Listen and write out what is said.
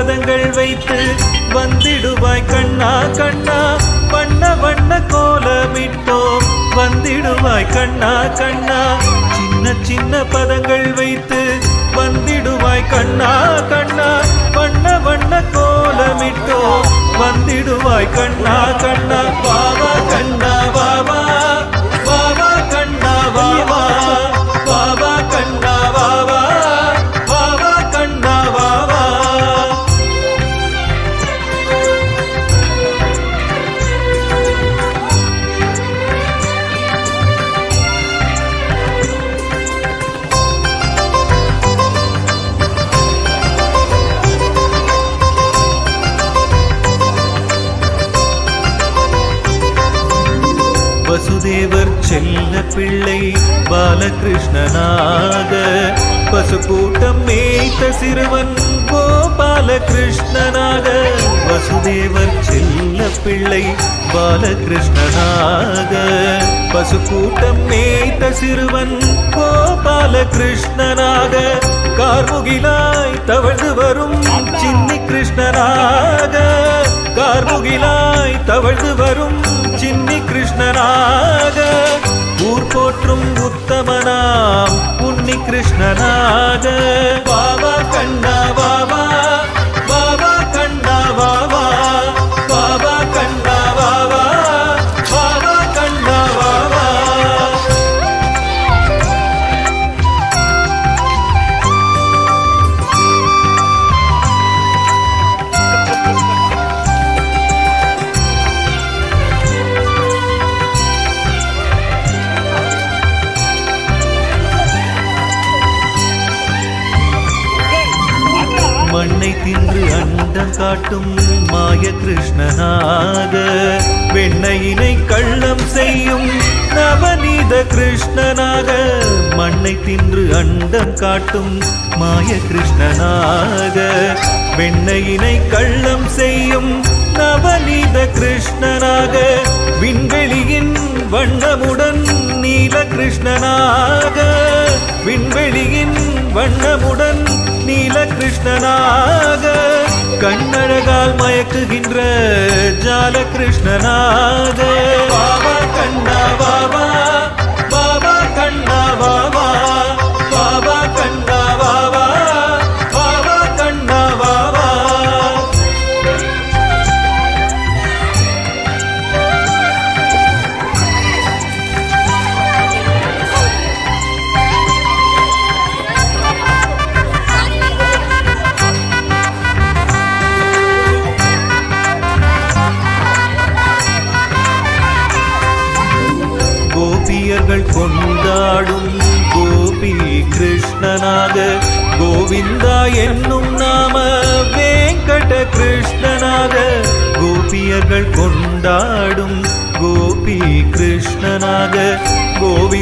பாதங்கள் வைத்து வந்திடுவாய் கண்ணா கண்ணா. வண்ண வண்ண கோலமிட்டோம். வந்திடுவாய் கண்ணா கண்ணா. சின்ன சின்ன பதங்கள் வைத்து வந்திடுவாய் கண்ணா கண்ணா. வண்ண வண்ண கோலமிட்டோம். வந்திடுவாய் கண்ணா கண்ணா. பா வசுதேவர் செல்ல பிள்ளை பாலகிருஷ்ணனாக. பசுக்கூட்டம் மேய்த்த சிறுவன் கோபாலகிருஷ்ணனாக வசுதேவர் செல்ல பிள்ளை பாலகிருஷ்ணனாக. பசுக்கூட்டம் மேய்த்த சிறுவன் கோபாலகிருஷ்ணனாக கார்முகிலாய் தவழ்ந்து வரும் சின்னி கிருஷ்ணனாக கார்முகிலாய் தவழ்ந்து வரும் சின்னி கிருஷ்ணனாக. ஊர் போற்றும் உத்தமனாம். உன்னி கிருஷ்ணனாக. பாபா கண்ண மண்ணை தின்று அண்டம் காட்டும் மாய கிருஷ்ணனாக வெண்ணையினை கள்ளம் செய்யும் நவநீத கிருஷ்ணனாக. மண்ணை தின்று அண்டம் காட்டும் மாய கிருஷ்ணனாக வெண்ணையினை கள்ளம் செய்யும் நவநீத கிருஷ்ணனாக. விண்வெளியின் வண்ணமுடன் நீல கிருஷ்ணனாக விண்வெளியின் வண்ணமுடன் கிருஷ்ணனாக கண்ணழகால் மயக்குகின்ற ஜால கிருஷ்ணனாக பாபா கண்ணா பாபா கொண்டாடும் கோபி கிருஷ்ணனாக. கோவிந்தா என்னும் நாம வேங்கட கிருஷ்ணனாக. கோபியர்கள் கொண்டாடும் கோபி கிருஷ்ணனாக. கோவி